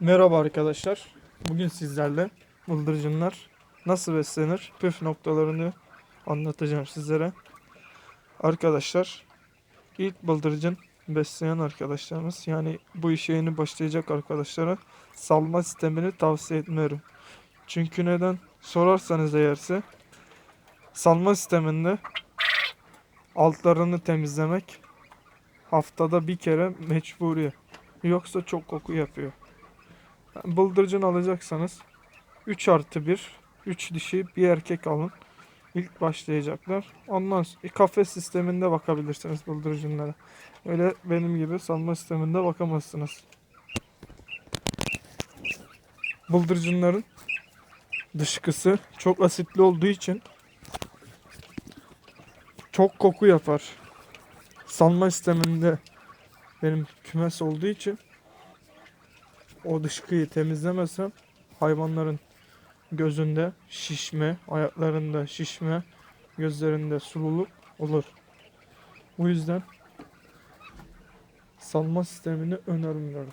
Merhaba arkadaşlar. Bugün sizlerle bıldırcınlar nasıl beslenir püf noktalarını anlatacağım sizlere. Arkadaşlar ilk bıldırcın besleyen arkadaşlarımız yani bu işe yeni başlayacak arkadaşlara salma sistemini tavsiye etmiyorum. Çünkü neden sorarsanız eğerse salma sisteminde altlarını temizlemek haftada bir kere mecburi. Yoksa çok koku yapıyor. Bıldırcın alacaksanız 3 artı 1, 3 dişi bir erkek alın. İlk başlayacaklar. Ondan sonra e, kafes sisteminde bakabilirsiniz bıldırcınlara. Öyle benim gibi salma sisteminde bakamazsınız. Bıldırcınların dışkısı çok asitli olduğu için çok koku yapar. Salma sisteminde benim kümes olduğu için o dışkıyı temizlemezsem hayvanların gözünde şişme, ayaklarında şişme, gözlerinde sululuk olur. Bu yüzden salma sistemini önermiyorum.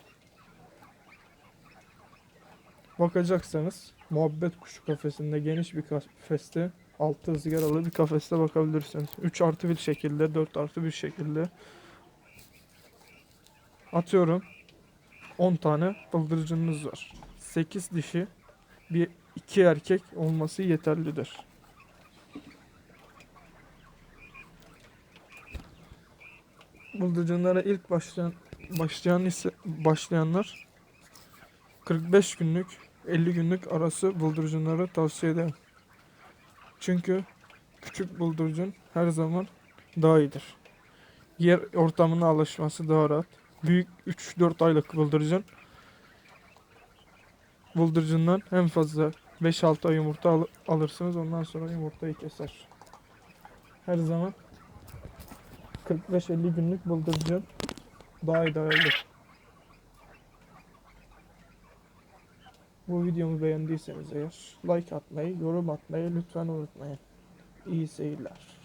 Bakacaksanız muhabbet kuşu kafesinde geniş bir kafeste altı ızgaralı bir kafeste bakabilirsiniz. 3 artı bir şekilde 4 artı bir şekilde atıyorum 10 tane bıldırcınınız var. 8 dişi bir iki erkek olması yeterlidir. Bıldırcınlara ilk başlayan başlayan ise başlayanlar 45 günlük 50 günlük arası bıldırcınları tavsiye ederim. Çünkü küçük bıldırcın her zaman daha iyidir. Yer ortamına alışması daha rahat. Büyük 3-4 aylık bıldırcın bıldırcından en fazla 5-6 ay yumurta al- alırsınız. Ondan sonra yumurtayı keser. Her zaman 45-50 günlük bıldırcın daha idealdir. Bu videomu beğendiyseniz eğer like atmayı, yorum atmayı lütfen unutmayın. İyi seyirler.